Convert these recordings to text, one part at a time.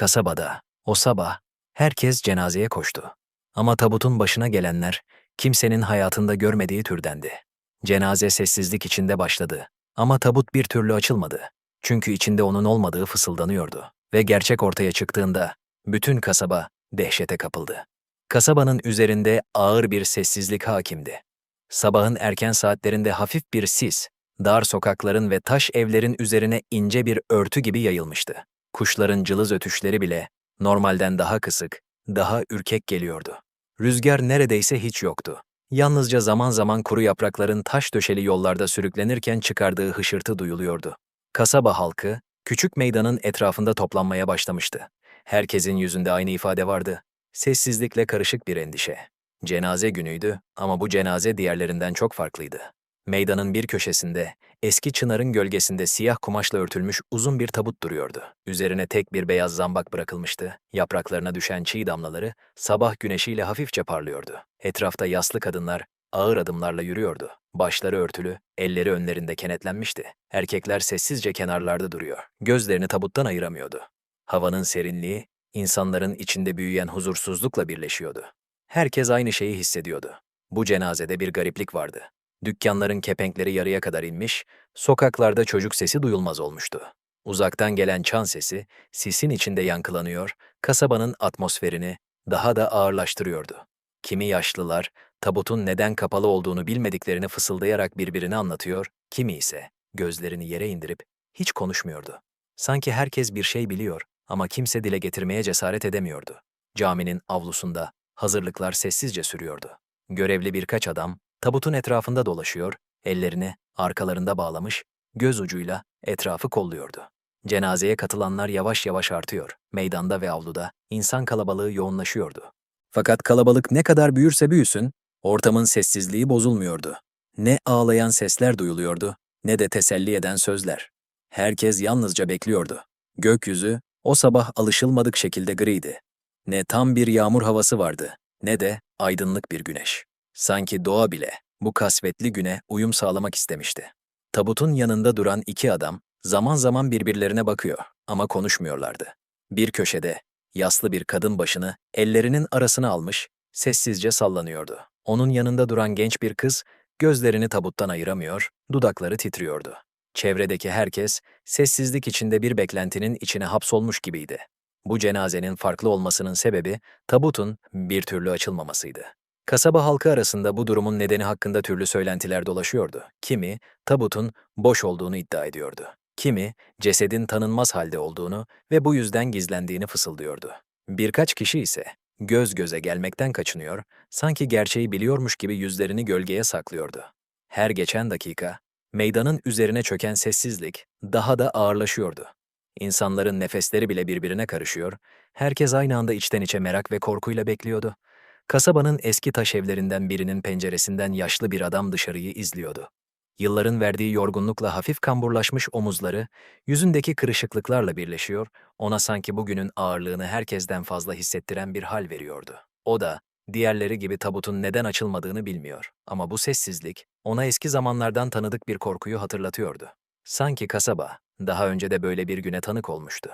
Kasabada, o sabah, herkes cenazeye koştu. Ama tabutun başına gelenler, kimsenin hayatında görmediği türdendi. Cenaze sessizlik içinde başladı. Ama tabut bir türlü açılmadı. Çünkü içinde onun olmadığı fısıldanıyordu. Ve gerçek ortaya çıktığında, bütün kasaba dehşete kapıldı. Kasabanın üzerinde ağır bir sessizlik hakimdi. Sabahın erken saatlerinde hafif bir sis, dar sokakların ve taş evlerin üzerine ince bir örtü gibi yayılmıştı. Kuşların cılız ötüşleri bile normalden daha kısık, daha ürkek geliyordu. Rüzgar neredeyse hiç yoktu. Yalnızca zaman zaman kuru yaprakların taş döşeli yollarda sürüklenirken çıkardığı hışırtı duyuluyordu. Kasaba halkı, küçük meydanın etrafında toplanmaya başlamıştı. Herkesin yüzünde aynı ifade vardı. Sessizlikle karışık bir endişe. Cenaze günüydü ama bu cenaze diğerlerinden çok farklıydı. Meydanın bir köşesinde, eski çınarın gölgesinde siyah kumaşla örtülmüş uzun bir tabut duruyordu. Üzerine tek bir beyaz zambak bırakılmıştı. Yapraklarına düşen çiğ damlaları sabah güneşiyle hafifçe parlıyordu. Etrafta yaslı kadınlar ağır adımlarla yürüyordu. Başları örtülü, elleri önlerinde kenetlenmişti. Erkekler sessizce kenarlarda duruyor. Gözlerini tabuttan ayıramıyordu. Havanın serinliği, insanların içinde büyüyen huzursuzlukla birleşiyordu. Herkes aynı şeyi hissediyordu. Bu cenazede bir gariplik vardı. Dükkanların kepenkleri yarıya kadar inmiş, sokaklarda çocuk sesi duyulmaz olmuştu. Uzaktan gelen çan sesi, sisin içinde yankılanıyor, kasabanın atmosferini daha da ağırlaştırıyordu. Kimi yaşlılar, tabutun neden kapalı olduğunu bilmediklerini fısıldayarak birbirine anlatıyor, kimi ise gözlerini yere indirip hiç konuşmuyordu. Sanki herkes bir şey biliyor ama kimse dile getirmeye cesaret edemiyordu. Caminin avlusunda hazırlıklar sessizce sürüyordu. Görevli birkaç adam tabutun etrafında dolaşıyor, ellerini arkalarında bağlamış, göz ucuyla etrafı kolluyordu. Cenazeye katılanlar yavaş yavaş artıyor. Meydanda ve avluda insan kalabalığı yoğunlaşıyordu. Fakat kalabalık ne kadar büyürse büyüsün, ortamın sessizliği bozulmuyordu. Ne ağlayan sesler duyuluyordu, ne de teselli eden sözler. Herkes yalnızca bekliyordu. Gökyüzü o sabah alışılmadık şekilde griydi. Ne tam bir yağmur havası vardı, ne de aydınlık bir güneş. Sanki doğa bile bu kasvetli güne uyum sağlamak istemişti. Tabutun yanında duran iki adam zaman zaman birbirlerine bakıyor ama konuşmuyorlardı. Bir köşede yaslı bir kadın başını ellerinin arasına almış, sessizce sallanıyordu. Onun yanında duran genç bir kız gözlerini tabuttan ayıramıyor, dudakları titriyordu. Çevredeki herkes sessizlik içinde bir beklentinin içine hapsolmuş gibiydi. Bu cenazenin farklı olmasının sebebi tabutun bir türlü açılmamasıydı. Kasaba halkı arasında bu durumun nedeni hakkında türlü söylentiler dolaşıyordu. Kimi, tabutun boş olduğunu iddia ediyordu. Kimi, cesedin tanınmaz halde olduğunu ve bu yüzden gizlendiğini fısıldıyordu. Birkaç kişi ise göz göze gelmekten kaçınıyor, sanki gerçeği biliyormuş gibi yüzlerini gölgeye saklıyordu. Her geçen dakika, meydanın üzerine çöken sessizlik daha da ağırlaşıyordu. İnsanların nefesleri bile birbirine karışıyor, herkes aynı anda içten içe merak ve korkuyla bekliyordu. Kasabanın eski taş evlerinden birinin penceresinden yaşlı bir adam dışarıyı izliyordu. Yılların verdiği yorgunlukla hafif kamburlaşmış omuzları, yüzündeki kırışıklıklarla birleşiyor, ona sanki bugünün ağırlığını herkesten fazla hissettiren bir hal veriyordu. O da, diğerleri gibi tabutun neden açılmadığını bilmiyor. Ama bu sessizlik, ona eski zamanlardan tanıdık bir korkuyu hatırlatıyordu. Sanki kasaba, daha önce de böyle bir güne tanık olmuştu.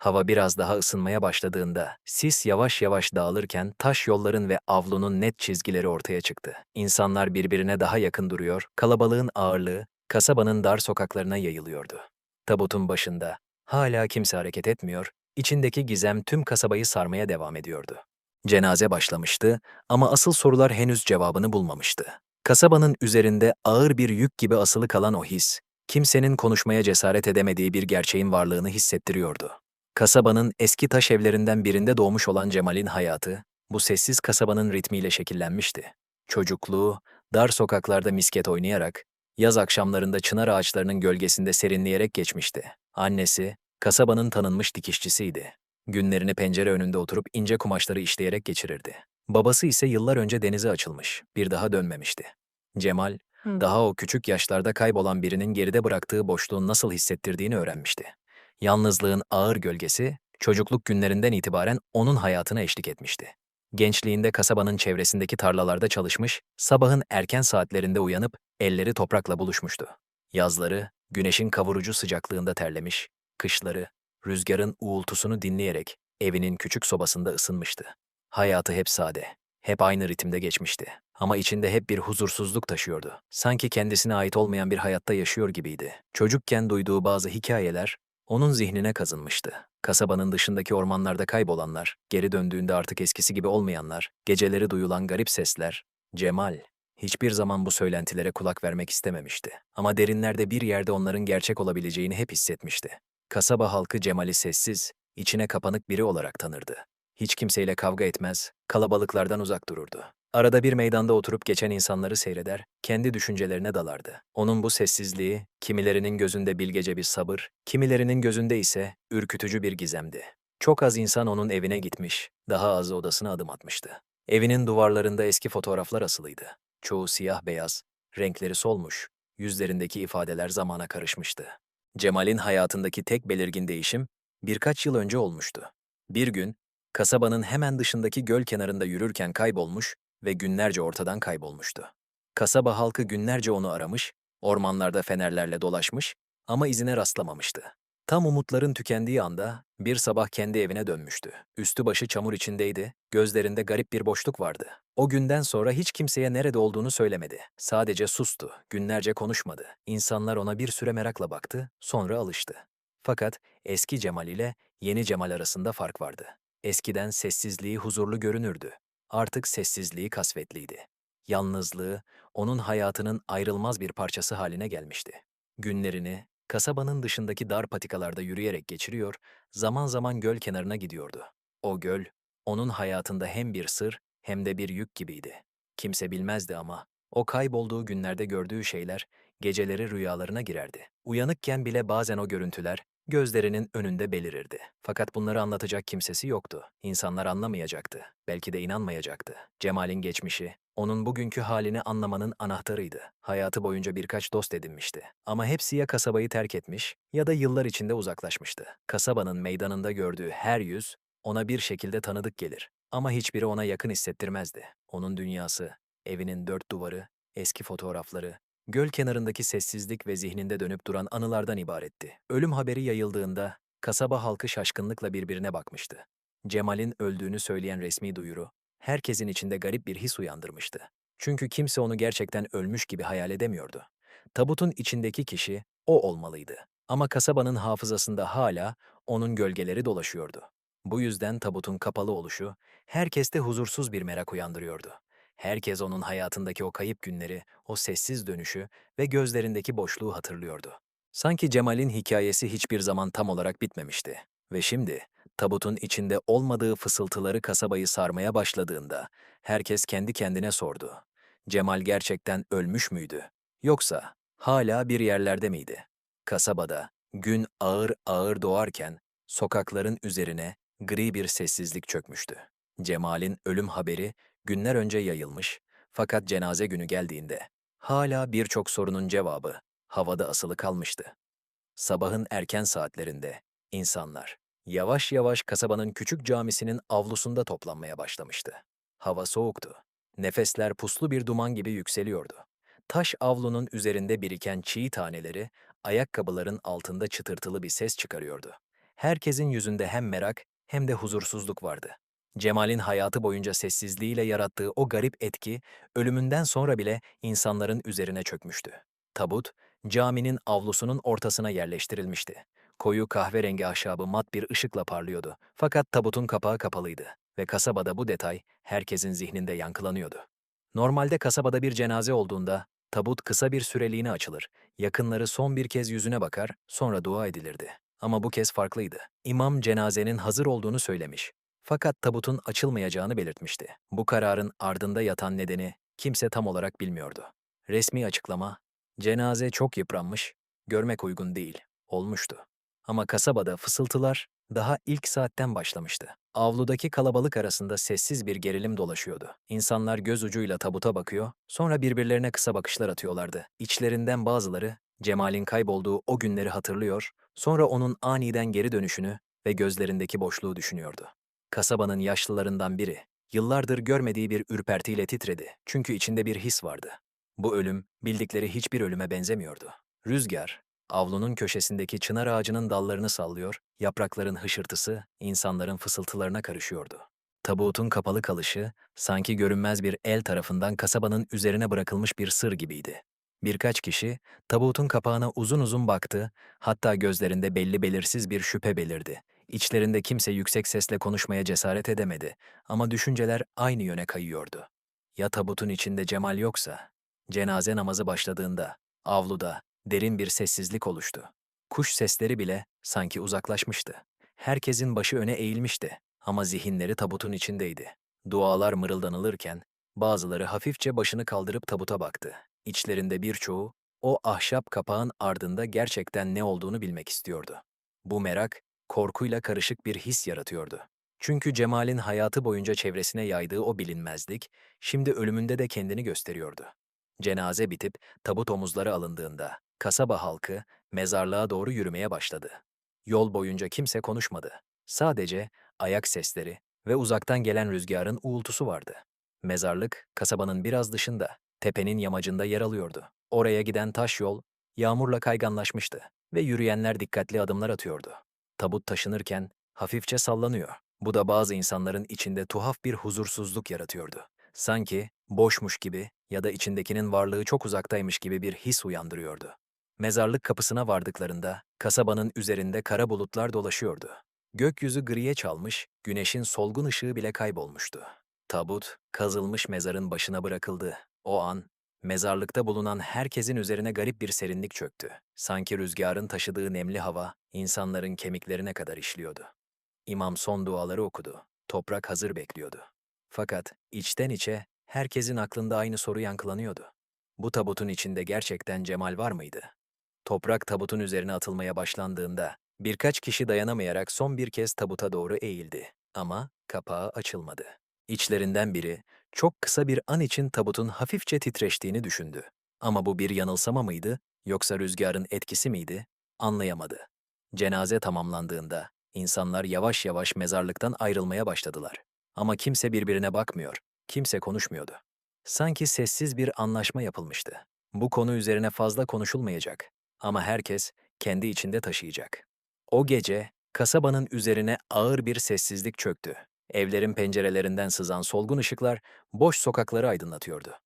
Hava biraz daha ısınmaya başladığında, sis yavaş yavaş dağılırken taş yolların ve avlunun net çizgileri ortaya çıktı. İnsanlar birbirine daha yakın duruyor, kalabalığın ağırlığı kasabanın dar sokaklarına yayılıyordu. Tabutun başında hala kimse hareket etmiyor, içindeki gizem tüm kasabayı sarmaya devam ediyordu. Cenaze başlamıştı ama asıl sorular henüz cevabını bulmamıştı. Kasabanın üzerinde ağır bir yük gibi asılı kalan o his, kimsenin konuşmaya cesaret edemediği bir gerçeğin varlığını hissettiriyordu. Kasabanın eski taş evlerinden birinde doğmuş olan Cemal'in hayatı, bu sessiz kasabanın ritmiyle şekillenmişti. Çocukluğu, dar sokaklarda misket oynayarak, yaz akşamlarında çınar ağaçlarının gölgesinde serinleyerek geçmişti. Annesi, kasabanın tanınmış dikişçisiydi. Günlerini pencere önünde oturup ince kumaşları işleyerek geçirirdi. Babası ise yıllar önce denize açılmış, bir daha dönmemişti. Cemal, Hı. daha o küçük yaşlarda kaybolan birinin geride bıraktığı boşluğun nasıl hissettirdiğini öğrenmişti. Yalnızlığın ağır gölgesi, çocukluk günlerinden itibaren onun hayatına eşlik etmişti. Gençliğinde kasabanın çevresindeki tarlalarda çalışmış, sabahın erken saatlerinde uyanıp elleri toprakla buluşmuştu. Yazları, güneşin kavurucu sıcaklığında terlemiş, kışları, rüzgarın uğultusunu dinleyerek evinin küçük sobasında ısınmıştı. Hayatı hep sade, hep aynı ritimde geçmişti. Ama içinde hep bir huzursuzluk taşıyordu. Sanki kendisine ait olmayan bir hayatta yaşıyor gibiydi. Çocukken duyduğu bazı hikayeler onun zihnine kazınmıştı. Kasabanın dışındaki ormanlarda kaybolanlar, geri döndüğünde artık eskisi gibi olmayanlar, geceleri duyulan garip sesler. Cemal, hiçbir zaman bu söylentilere kulak vermek istememişti. Ama derinlerde bir yerde onların gerçek olabileceğini hep hissetmişti. Kasaba halkı Cemal'i sessiz, içine kapanık biri olarak tanırdı. Hiç kimseyle kavga etmez, kalabalıklardan uzak dururdu. Arada bir meydanda oturup geçen insanları seyreder, kendi düşüncelerine dalardı. Onun bu sessizliği, kimilerinin gözünde bilgece bir sabır, kimilerinin gözünde ise ürkütücü bir gizemdi. Çok az insan onun evine gitmiş, daha az odasına adım atmıştı. Evinin duvarlarında eski fotoğraflar asılıydı. Çoğu siyah beyaz, renkleri solmuş, yüzlerindeki ifadeler zamana karışmıştı. Cemal'in hayatındaki tek belirgin değişim birkaç yıl önce olmuştu. Bir gün, kasabanın hemen dışındaki göl kenarında yürürken kaybolmuş ve günlerce ortadan kaybolmuştu. Kasaba halkı günlerce onu aramış, ormanlarda fenerlerle dolaşmış ama izine rastlamamıştı. Tam umutların tükendiği anda bir sabah kendi evine dönmüştü. Üstü başı çamur içindeydi, gözlerinde garip bir boşluk vardı. O günden sonra hiç kimseye nerede olduğunu söylemedi. Sadece sustu, günlerce konuşmadı. İnsanlar ona bir süre merakla baktı, sonra alıştı. Fakat eski Cemal ile yeni Cemal arasında fark vardı. Eskiden sessizliği huzurlu görünürdü. Artık sessizliği kasvetliydi. Yalnızlığı onun hayatının ayrılmaz bir parçası haline gelmişti. Günlerini kasabanın dışındaki dar patikalarda yürüyerek geçiriyor, zaman zaman göl kenarına gidiyordu. O göl, onun hayatında hem bir sır hem de bir yük gibiydi. Kimse bilmezdi ama o kaybolduğu günlerde gördüğü şeyler geceleri rüyalarına girerdi. Uyanıkken bile bazen o görüntüler gözlerinin önünde belirirdi. Fakat bunları anlatacak kimsesi yoktu. İnsanlar anlamayacaktı. Belki de inanmayacaktı. Cemal'in geçmişi, onun bugünkü halini anlamanın anahtarıydı. Hayatı boyunca birkaç dost edinmişti. Ama hepsi ya kasabayı terk etmiş ya da yıllar içinde uzaklaşmıştı. Kasabanın meydanında gördüğü her yüz ona bir şekilde tanıdık gelir. Ama hiçbiri ona yakın hissettirmezdi. Onun dünyası, evinin dört duvarı, eski fotoğrafları, göl kenarındaki sessizlik ve zihninde dönüp duran anılardan ibaretti. Ölüm haberi yayıldığında kasaba halkı şaşkınlıkla birbirine bakmıştı. Cemal'in öldüğünü söyleyen resmi duyuru, herkesin içinde garip bir his uyandırmıştı. Çünkü kimse onu gerçekten ölmüş gibi hayal edemiyordu. Tabutun içindeki kişi o olmalıydı. Ama kasabanın hafızasında hala onun gölgeleri dolaşıyordu. Bu yüzden tabutun kapalı oluşu herkeste huzursuz bir merak uyandırıyordu. Herkes onun hayatındaki o kayıp günleri, o sessiz dönüşü ve gözlerindeki boşluğu hatırlıyordu. Sanki Cemal'in hikayesi hiçbir zaman tam olarak bitmemişti. Ve şimdi tabutun içinde olmadığı fısıltıları kasabayı sarmaya başladığında herkes kendi kendine sordu. Cemal gerçekten ölmüş müydü? Yoksa hala bir yerlerde miydi? Kasabada gün ağır ağır doğarken sokakların üzerine gri bir sessizlik çökmüştü. Cemal'in ölüm haberi günler önce yayılmış fakat cenaze günü geldiğinde hala birçok sorunun cevabı havada asılı kalmıştı. Sabahın erken saatlerinde insanlar yavaş yavaş kasabanın küçük camisinin avlusunda toplanmaya başlamıştı. Hava soğuktu. Nefesler puslu bir duman gibi yükseliyordu. Taş avlunun üzerinde biriken çiğ taneleri ayakkabıların altında çıtırtılı bir ses çıkarıyordu. Herkesin yüzünde hem merak hem de huzursuzluk vardı. Cemal'in hayatı boyunca sessizliğiyle yarattığı o garip etki, ölümünden sonra bile insanların üzerine çökmüştü. Tabut, caminin avlusunun ortasına yerleştirilmişti. Koyu kahverengi ahşabı mat bir ışıkla parlıyordu. Fakat tabutun kapağı kapalıydı ve kasabada bu detay herkesin zihninde yankılanıyordu. Normalde kasabada bir cenaze olduğunda tabut kısa bir süreliğine açılır. Yakınları son bir kez yüzüne bakar, sonra dua edilirdi. Ama bu kez farklıydı. İmam cenazenin hazır olduğunu söylemiş. Fakat tabutun açılmayacağını belirtmişti. Bu kararın ardında yatan nedeni kimse tam olarak bilmiyordu. Resmi açıklama, cenaze çok yıpranmış, görmek uygun değil, olmuştu. Ama kasabada fısıltılar daha ilk saatten başlamıştı. Avludaki kalabalık arasında sessiz bir gerilim dolaşıyordu. İnsanlar göz ucuyla tabuta bakıyor, sonra birbirlerine kısa bakışlar atıyorlardı. İçlerinden bazıları Cemal'in kaybolduğu o günleri hatırlıyor, sonra onun aniden geri dönüşünü ve gözlerindeki boşluğu düşünüyordu. Kasabanın yaşlılarından biri, yıllardır görmediği bir ürpertiyle titredi. Çünkü içinde bir his vardı. Bu ölüm, bildikleri hiçbir ölüme benzemiyordu. Rüzgar, avlunun köşesindeki çınar ağacının dallarını sallıyor, yaprakların hışırtısı insanların fısıltılarına karışıyordu. Tabutun kapalı kalışı, sanki görünmez bir el tarafından kasabanın üzerine bırakılmış bir sır gibiydi. Birkaç kişi tabutun kapağına uzun uzun baktı, hatta gözlerinde belli belirsiz bir şüphe belirdi. İçlerinde kimse yüksek sesle konuşmaya cesaret edemedi ama düşünceler aynı yöne kayıyordu. Ya tabutun içinde Cemal yoksa? Cenaze namazı başladığında, avluda derin bir sessizlik oluştu. Kuş sesleri bile sanki uzaklaşmıştı. Herkesin başı öne eğilmişti ama zihinleri tabutun içindeydi. Dualar mırıldanılırken bazıları hafifçe başını kaldırıp tabuta baktı. İçlerinde birçoğu o ahşap kapağın ardında gerçekten ne olduğunu bilmek istiyordu. Bu merak korkuyla karışık bir his yaratıyordu. Çünkü Cemal'in hayatı boyunca çevresine yaydığı o bilinmezlik şimdi ölümünde de kendini gösteriyordu. Cenaze bitip tabut omuzları alındığında kasaba halkı mezarlığa doğru yürümeye başladı. Yol boyunca kimse konuşmadı. Sadece ayak sesleri ve uzaktan gelen rüzgarın uğultusu vardı. Mezarlık kasabanın biraz dışında, tepenin yamacında yer alıyordu. Oraya giden taş yol yağmurla kayganlaşmıştı ve yürüyenler dikkatli adımlar atıyordu. Tabut taşınırken hafifçe sallanıyor. Bu da bazı insanların içinde tuhaf bir huzursuzluk yaratıyordu. Sanki boşmuş gibi ya da içindekinin varlığı çok uzaktaymış gibi bir his uyandırıyordu. Mezarlık kapısına vardıklarında kasabanın üzerinde kara bulutlar dolaşıyordu. Gökyüzü griye çalmış, güneşin solgun ışığı bile kaybolmuştu. Tabut, kazılmış mezarın başına bırakıldı. O an, mezarlıkta bulunan herkesin üzerine garip bir serinlik çöktü. Sanki rüzgarın taşıdığı nemli hava, insanların kemiklerine kadar işliyordu. İmam son duaları okudu. Toprak hazır bekliyordu. Fakat içten içe herkesin aklında aynı soru yankılanıyordu. Bu tabutun içinde gerçekten Cemal var mıydı? Toprak tabutun üzerine atılmaya başlandığında birkaç kişi dayanamayarak son bir kez tabuta doğru eğildi. Ama kapağı açılmadı. İçlerinden biri çok kısa bir an için tabutun hafifçe titreştiğini düşündü. Ama bu bir yanılsama mıydı yoksa rüzgarın etkisi miydi? Anlayamadı. Cenaze tamamlandığında insanlar yavaş yavaş mezarlıktan ayrılmaya başladılar. Ama kimse birbirine bakmıyor, kimse konuşmuyordu. Sanki sessiz bir anlaşma yapılmıştı. Bu konu üzerine fazla konuşulmayacak ama herkes kendi içinde taşıyacak. O gece kasabanın üzerine ağır bir sessizlik çöktü. Evlerin pencerelerinden sızan solgun ışıklar boş sokakları aydınlatıyordu.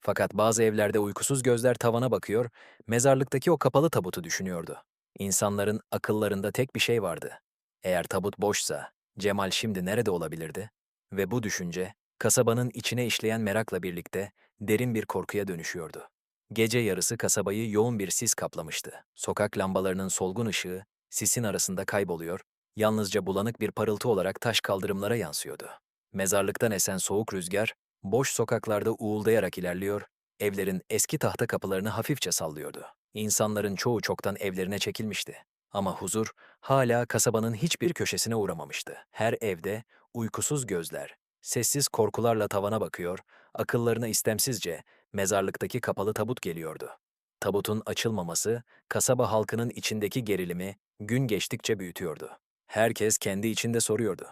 Fakat bazı evlerde uykusuz gözler tavana bakıyor, mezarlıktaki o kapalı tabutu düşünüyordu. İnsanların akıllarında tek bir şey vardı. Eğer tabut boşsa, Cemal şimdi nerede olabilirdi? Ve bu düşünce, kasabanın içine işleyen merakla birlikte derin bir korkuya dönüşüyordu. Gece yarısı kasabayı yoğun bir sis kaplamıştı. Sokak lambalarının solgun ışığı sisin arasında kayboluyor, yalnızca bulanık bir parıltı olarak taş kaldırımlara yansıyordu. Mezarlıktan esen soğuk rüzgar, boş sokaklarda uğuldayarak ilerliyor, evlerin eski tahta kapılarını hafifçe sallıyordu. İnsanların çoğu çoktan evlerine çekilmişti. Ama huzur hala kasabanın hiçbir köşesine uğramamıştı. Her evde uykusuz gözler, sessiz korkularla tavana bakıyor, akıllarına istemsizce mezarlıktaki kapalı tabut geliyordu. Tabutun açılmaması, kasaba halkının içindeki gerilimi gün geçtikçe büyütüyordu. Herkes kendi içinde soruyordu.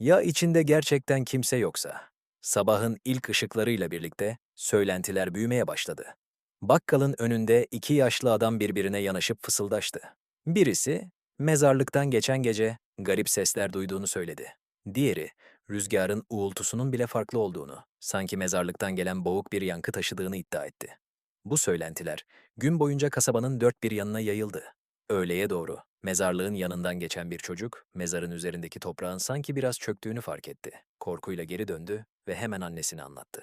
Ya içinde gerçekten kimse yoksa? Sabahın ilk ışıklarıyla birlikte söylentiler büyümeye başladı. Bakkalın önünde iki yaşlı adam birbirine yanaşıp fısıldaştı. Birisi, mezarlıktan geçen gece garip sesler duyduğunu söyledi. Diğeri, rüzgarın uğultusunun bile farklı olduğunu, sanki mezarlıktan gelen boğuk bir yankı taşıdığını iddia etti. Bu söylentiler gün boyunca kasabanın dört bir yanına yayıldı. Öğleye doğru mezarlığın yanından geçen bir çocuk mezarın üzerindeki toprağın sanki biraz çöktüğünü fark etti. Korkuyla geri döndü ve hemen annesine anlattı.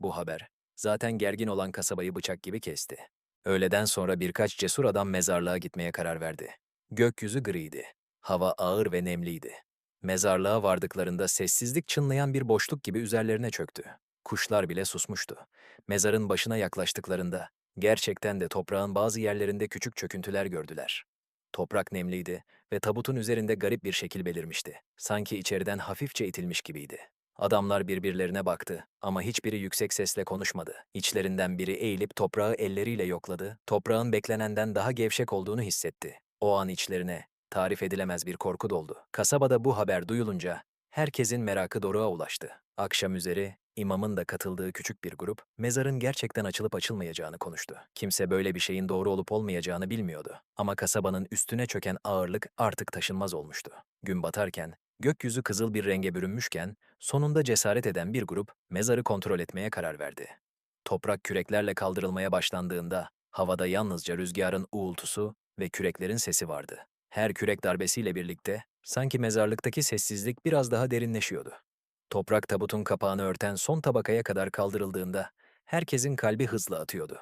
Bu haber zaten gergin olan kasabayı bıçak gibi kesti. Öğleden sonra birkaç cesur adam mezarlığa gitmeye karar verdi. Gökyüzü griydi. Hava ağır ve nemliydi. Mezarlığa vardıklarında sessizlik çınlayan bir boşluk gibi üzerlerine çöktü. Kuşlar bile susmuştu. Mezarın başına yaklaştıklarında gerçekten de toprağın bazı yerlerinde küçük çöküntüler gördüler. Toprak nemliydi ve tabutun üzerinde garip bir şekil belirmişti. Sanki içeriden hafifçe itilmiş gibiydi. Adamlar birbirlerine baktı ama hiçbiri yüksek sesle konuşmadı. İçlerinden biri eğilip toprağı elleriyle yokladı. Toprağın beklenenden daha gevşek olduğunu hissetti. O an içlerine tarif edilemez bir korku doldu. Kasabada bu haber duyulunca herkesin merakı doruğa ulaştı. Akşam üzeri İmamın da katıldığı küçük bir grup, mezarın gerçekten açılıp açılmayacağını konuştu. Kimse böyle bir şeyin doğru olup olmayacağını bilmiyordu. Ama kasabanın üstüne çöken ağırlık artık taşınmaz olmuştu. Gün batarken, gökyüzü kızıl bir renge bürünmüşken, sonunda cesaret eden bir grup, mezarı kontrol etmeye karar verdi. Toprak küreklerle kaldırılmaya başlandığında, havada yalnızca rüzgarın uğultusu ve küreklerin sesi vardı. Her kürek darbesiyle birlikte, sanki mezarlıktaki sessizlik biraz daha derinleşiyordu. Toprak tabutun kapağını örten son tabakaya kadar kaldırıldığında herkesin kalbi hızla atıyordu.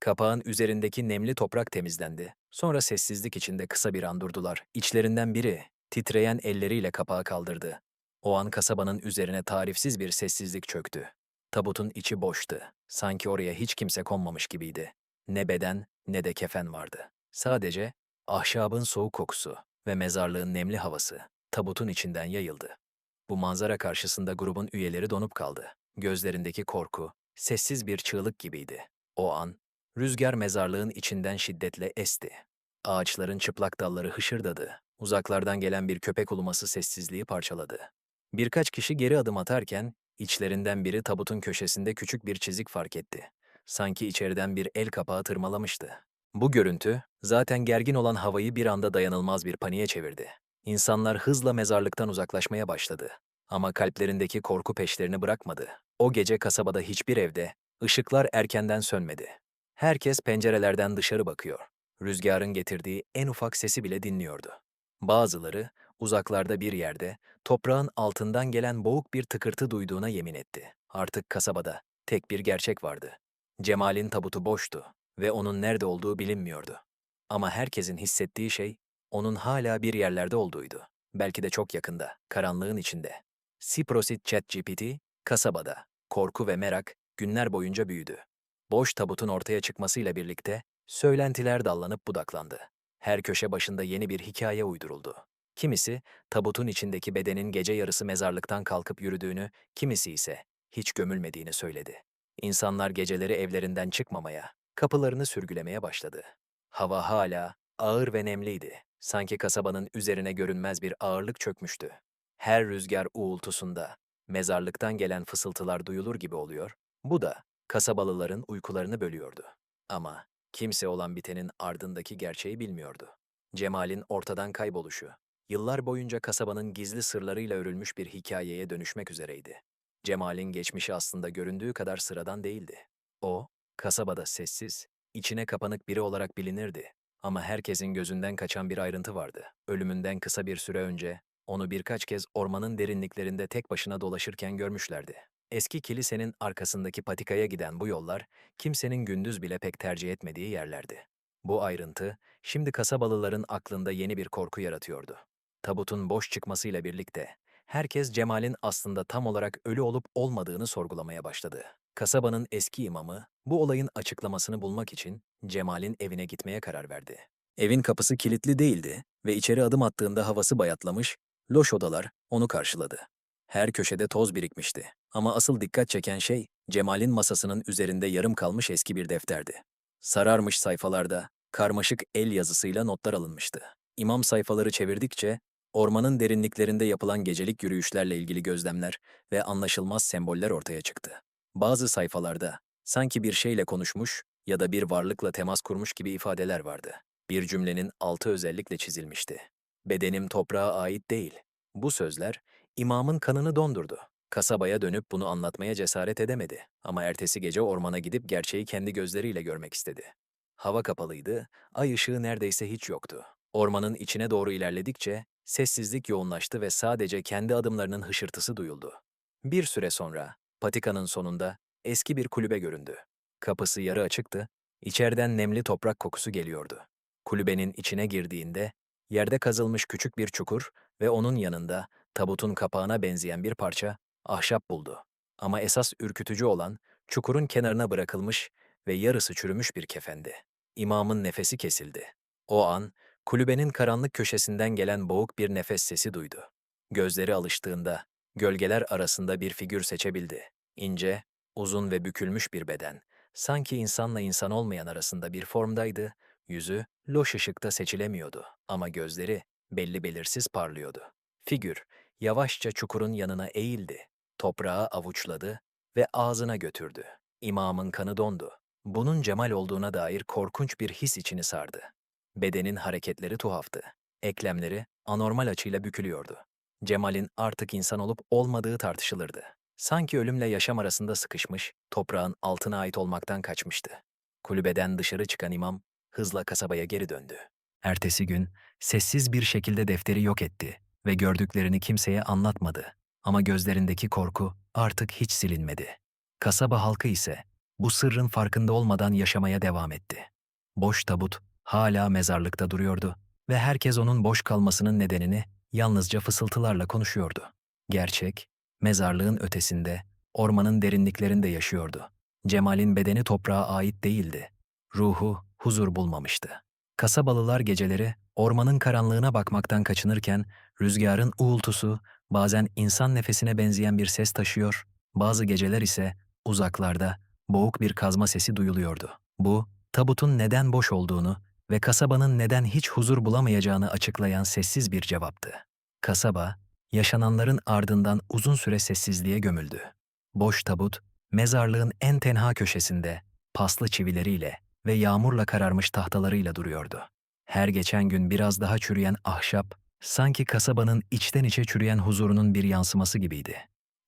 Kapağın üzerindeki nemli toprak temizlendi. Sonra sessizlik içinde kısa bir an durdular. İçlerinden biri titreyen elleriyle kapağı kaldırdı. O an kasabanın üzerine tarifsiz bir sessizlik çöktü. Tabutun içi boştu. Sanki oraya hiç kimse konmamış gibiydi. Ne beden ne de kefen vardı. Sadece ahşabın soğuk kokusu ve mezarlığın nemli havası tabutun içinden yayıldı. Bu manzara karşısında grubun üyeleri donup kaldı. Gözlerindeki korku, sessiz bir çığlık gibiydi. O an, rüzgar mezarlığın içinden şiddetle esti. Ağaçların çıplak dalları hışırdadı. Uzaklardan gelen bir köpek uluması sessizliği parçaladı. Birkaç kişi geri adım atarken, içlerinden biri tabutun köşesinde küçük bir çizik fark etti. Sanki içeriden bir el kapağı tırmalamıştı. Bu görüntü, zaten gergin olan havayı bir anda dayanılmaz bir paniğe çevirdi. İnsanlar hızla mezarlıktan uzaklaşmaya başladı. Ama kalplerindeki korku peşlerini bırakmadı. O gece kasabada hiçbir evde ışıklar erkenden sönmedi. Herkes pencerelerden dışarı bakıyor. Rüzgarın getirdiği en ufak sesi bile dinliyordu. Bazıları uzaklarda bir yerde toprağın altından gelen boğuk bir tıkırtı duyduğuna yemin etti. Artık kasabada tek bir gerçek vardı. Cemal'in tabutu boştu ve onun nerede olduğu bilinmiyordu. Ama herkesin hissettiği şey onun hala bir yerlerde olduğuydu. Belki de çok yakında, karanlığın içinde. Siprosit ChatGPT, kasabada. Korku ve merak günler boyunca büyüdü. Boş tabutun ortaya çıkmasıyla birlikte söylentiler dallanıp budaklandı. Her köşe başında yeni bir hikaye uyduruldu. Kimisi tabutun içindeki bedenin gece yarısı mezarlıktan kalkıp yürüdüğünü, kimisi ise hiç gömülmediğini söyledi. İnsanlar geceleri evlerinden çıkmamaya, kapılarını sürgülemeye başladı. Hava hala ağır ve nemliydi. Sanki kasabanın üzerine görünmez bir ağırlık çökmüştü. Her rüzgar uğultusunda mezarlıktan gelen fısıltılar duyulur gibi oluyor. Bu da kasabalıların uykularını bölüyordu. Ama kimse olan bitenin ardındaki gerçeği bilmiyordu. Cemal'in ortadan kayboluşu, yıllar boyunca kasabanın gizli sırlarıyla örülmüş bir hikayeye dönüşmek üzereydi. Cemal'in geçmişi aslında göründüğü kadar sıradan değildi. O, kasabada sessiz, içine kapanık biri olarak bilinirdi. Ama herkesin gözünden kaçan bir ayrıntı vardı. Ölümünden kısa bir süre önce onu birkaç kez ormanın derinliklerinde tek başına dolaşırken görmüşlerdi. Eski kilisenin arkasındaki patikaya giden bu yollar kimsenin gündüz bile pek tercih etmediği yerlerdi. Bu ayrıntı şimdi kasabalıların aklında yeni bir korku yaratıyordu. Tabutun boş çıkmasıyla birlikte herkes Cemal'in aslında tam olarak ölü olup olmadığını sorgulamaya başladı. Kasabanın eski imamı bu olayın açıklamasını bulmak için Cemal'in evine gitmeye karar verdi. Evin kapısı kilitli değildi ve içeri adım attığında havası bayatlamış, loş odalar onu karşıladı. Her köşede toz birikmişti ama asıl dikkat çeken şey Cemal'in masasının üzerinde yarım kalmış eski bir defterdi. Sararmış sayfalarda karmaşık el yazısıyla notlar alınmıştı. İmam sayfaları çevirdikçe ormanın derinliklerinde yapılan gecelik yürüyüşlerle ilgili gözlemler ve anlaşılmaz semboller ortaya çıktı. Bazı sayfalarda sanki bir şeyle konuşmuş ya da bir varlıkla temas kurmuş gibi ifadeler vardı. Bir cümlenin altı özellikle çizilmişti. Bedenim toprağa ait değil. Bu sözler imamın kanını dondurdu. Kasabaya dönüp bunu anlatmaya cesaret edemedi ama ertesi gece ormana gidip gerçeği kendi gözleriyle görmek istedi. Hava kapalıydı, ay ışığı neredeyse hiç yoktu. Ormanın içine doğru ilerledikçe sessizlik yoğunlaştı ve sadece kendi adımlarının hışırtısı duyuldu. Bir süre sonra patikanın sonunda eski bir kulübe göründü. Kapısı yarı açıktı, içeriden nemli toprak kokusu geliyordu. Kulübenin içine girdiğinde yerde kazılmış küçük bir çukur ve onun yanında tabutun kapağına benzeyen bir parça ahşap buldu. Ama esas ürkütücü olan çukurun kenarına bırakılmış ve yarısı çürümüş bir kefendi. İmamın nefesi kesildi. O an kulübenin karanlık köşesinden gelen boğuk bir nefes sesi duydu. Gözleri alıştığında gölgeler arasında bir figür seçebildi. İnce, uzun ve bükülmüş bir beden, sanki insanla insan olmayan arasında bir formdaydı, yüzü loş ışıkta seçilemiyordu ama gözleri belli belirsiz parlıyordu. Figür yavaşça çukurun yanına eğildi, toprağı avuçladı ve ağzına götürdü. İmamın kanı dondu. Bunun Cemal olduğuna dair korkunç bir his içini sardı. Bedenin hareketleri tuhaftı. Eklemleri anormal açıyla bükülüyordu. Cemal'in artık insan olup olmadığı tartışılırdı. Sanki ölümle yaşam arasında sıkışmış, toprağın altına ait olmaktan kaçmıştı. Kulübeden dışarı çıkan imam hızla kasabaya geri döndü. Ertesi gün sessiz bir şekilde defteri yok etti ve gördüklerini kimseye anlatmadı. Ama gözlerindeki korku artık hiç silinmedi. Kasaba halkı ise bu sırrın farkında olmadan yaşamaya devam etti. Boş tabut hala mezarlıkta duruyordu ve herkes onun boş kalmasının nedenini yalnızca fısıltılarla konuşuyordu. Gerçek, mezarlığın ötesinde, ormanın derinliklerinde yaşıyordu. Cemal'in bedeni toprağa ait değildi. Ruhu huzur bulmamıştı. Kasabalılar geceleri ormanın karanlığına bakmaktan kaçınırken rüzgarın uğultusu bazen insan nefesine benzeyen bir ses taşıyor, bazı geceler ise uzaklarda boğuk bir kazma sesi duyuluyordu. Bu, tabutun neden boş olduğunu ve kasabanın neden hiç huzur bulamayacağını açıklayan sessiz bir cevaptı. Kasaba, yaşananların ardından uzun süre sessizliğe gömüldü. Boş tabut, mezarlığın en tenha köşesinde, paslı çivileriyle ve yağmurla kararmış tahtalarıyla duruyordu. Her geçen gün biraz daha çürüyen ahşap, sanki kasabanın içten içe çürüyen huzurunun bir yansıması gibiydi.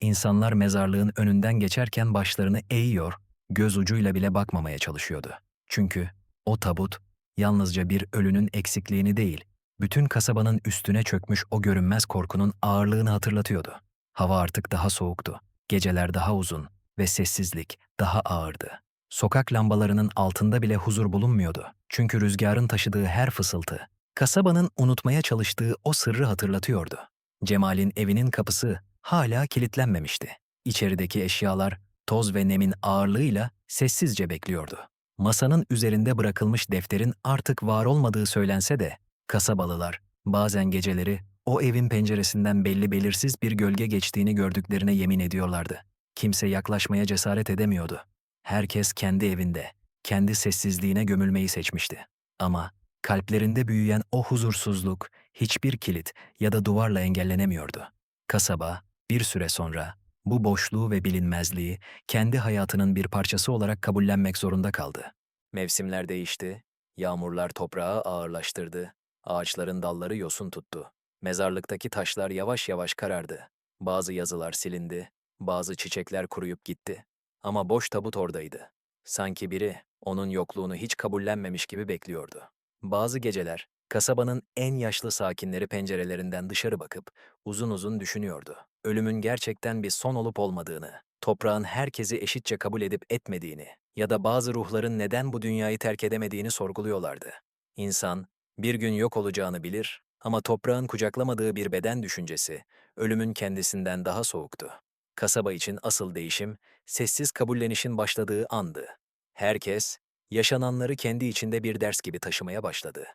İnsanlar mezarlığın önünden geçerken başlarını eğiyor, göz ucuyla bile bakmamaya çalışıyordu. Çünkü o tabut yalnızca bir ölünün eksikliğini değil, bütün kasabanın üstüne çökmüş o görünmez korkunun ağırlığını hatırlatıyordu. Hava artık daha soğuktu, geceler daha uzun ve sessizlik daha ağırdı. Sokak lambalarının altında bile huzur bulunmuyordu. Çünkü rüzgarın taşıdığı her fısıltı, kasabanın unutmaya çalıştığı o sırrı hatırlatıyordu. Cemal'in evinin kapısı hala kilitlenmemişti. İçerideki eşyalar toz ve nemin ağırlığıyla sessizce bekliyordu. Masanın üzerinde bırakılmış defterin artık var olmadığı söylense de kasabalılar bazen geceleri o evin penceresinden belli belirsiz bir gölge geçtiğini gördüklerine yemin ediyorlardı. Kimse yaklaşmaya cesaret edemiyordu. Herkes kendi evinde, kendi sessizliğine gömülmeyi seçmişti. Ama kalplerinde büyüyen o huzursuzluk hiçbir kilit ya da duvarla engellenemiyordu. Kasaba bir süre sonra bu boşluğu ve bilinmezliği kendi hayatının bir parçası olarak kabullenmek zorunda kaldı. Mevsimler değişti, yağmurlar toprağı ağırlaştırdı, ağaçların dalları yosun tuttu. Mezarlıktaki taşlar yavaş yavaş karardı. Bazı yazılar silindi, bazı çiçekler kuruyup gitti. Ama boş tabut oradaydı. Sanki biri onun yokluğunu hiç kabullenmemiş gibi bekliyordu. Bazı geceler kasabanın en yaşlı sakinleri pencerelerinden dışarı bakıp uzun uzun düşünüyordu. Ölümün gerçekten bir son olup olmadığını, toprağın herkesi eşitçe kabul edip etmediğini ya da bazı ruhların neden bu dünyayı terk edemediğini sorguluyorlardı. İnsan bir gün yok olacağını bilir ama toprağın kucaklamadığı bir beden düşüncesi ölümün kendisinden daha soğuktu. Kasaba için asıl değişim sessiz kabullenişin başladığı andı. Herkes yaşananları kendi içinde bir ders gibi taşımaya başladı.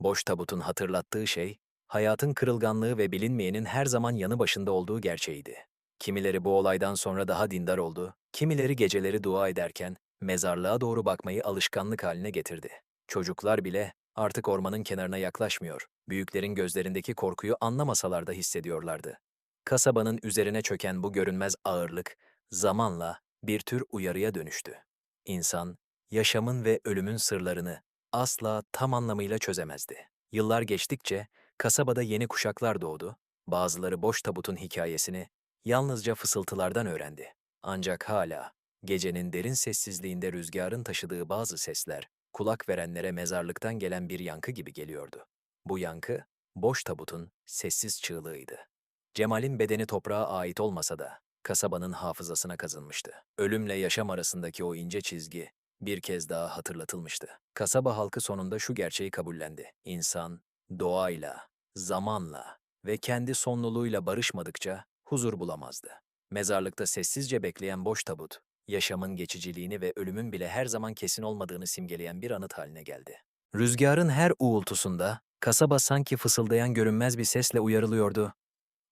Boş tabutun hatırlattığı şey, hayatın kırılganlığı ve bilinmeyenin her zaman yanı başında olduğu gerçeğiydi. Kimileri bu olaydan sonra daha dindar oldu, kimileri geceleri dua ederken mezarlığa doğru bakmayı alışkanlık haline getirdi. Çocuklar bile artık ormanın kenarına yaklaşmıyor, büyüklerin gözlerindeki korkuyu anlamasalar da hissediyorlardı. Kasabanın üzerine çöken bu görünmez ağırlık zamanla bir tür uyarıya dönüştü. İnsan, yaşamın ve ölümün sırlarını asla tam anlamıyla çözemezdi. Yıllar geçtikçe kasabada yeni kuşaklar doğdu. Bazıları boş tabutun hikayesini yalnızca fısıltılardan öğrendi. Ancak hala gecenin derin sessizliğinde rüzgarın taşıdığı bazı sesler kulak verenlere mezarlıktan gelen bir yankı gibi geliyordu. Bu yankı boş tabutun sessiz çığlığıydı. Cemal'in bedeni toprağa ait olmasa da kasabanın hafızasına kazınmıştı. Ölümle yaşam arasındaki o ince çizgi bir kez daha hatırlatılmıştı. Kasaba halkı sonunda şu gerçeği kabullendi. İnsan, doğayla, zamanla ve kendi sonluluğuyla barışmadıkça huzur bulamazdı. Mezarlıkta sessizce bekleyen boş tabut, yaşamın geçiciliğini ve ölümün bile her zaman kesin olmadığını simgeleyen bir anıt haline geldi. Rüzgarın her uğultusunda kasaba sanki fısıldayan görünmez bir sesle uyarılıyordu.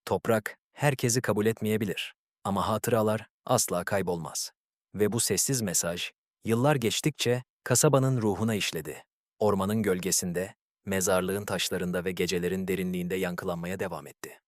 Toprak herkesi kabul etmeyebilir ama hatıralar asla kaybolmaz. Ve bu sessiz mesaj yıllar geçtikçe kasabanın ruhuna işledi. Ormanın gölgesinde, mezarlığın taşlarında ve gecelerin derinliğinde yankılanmaya devam etti.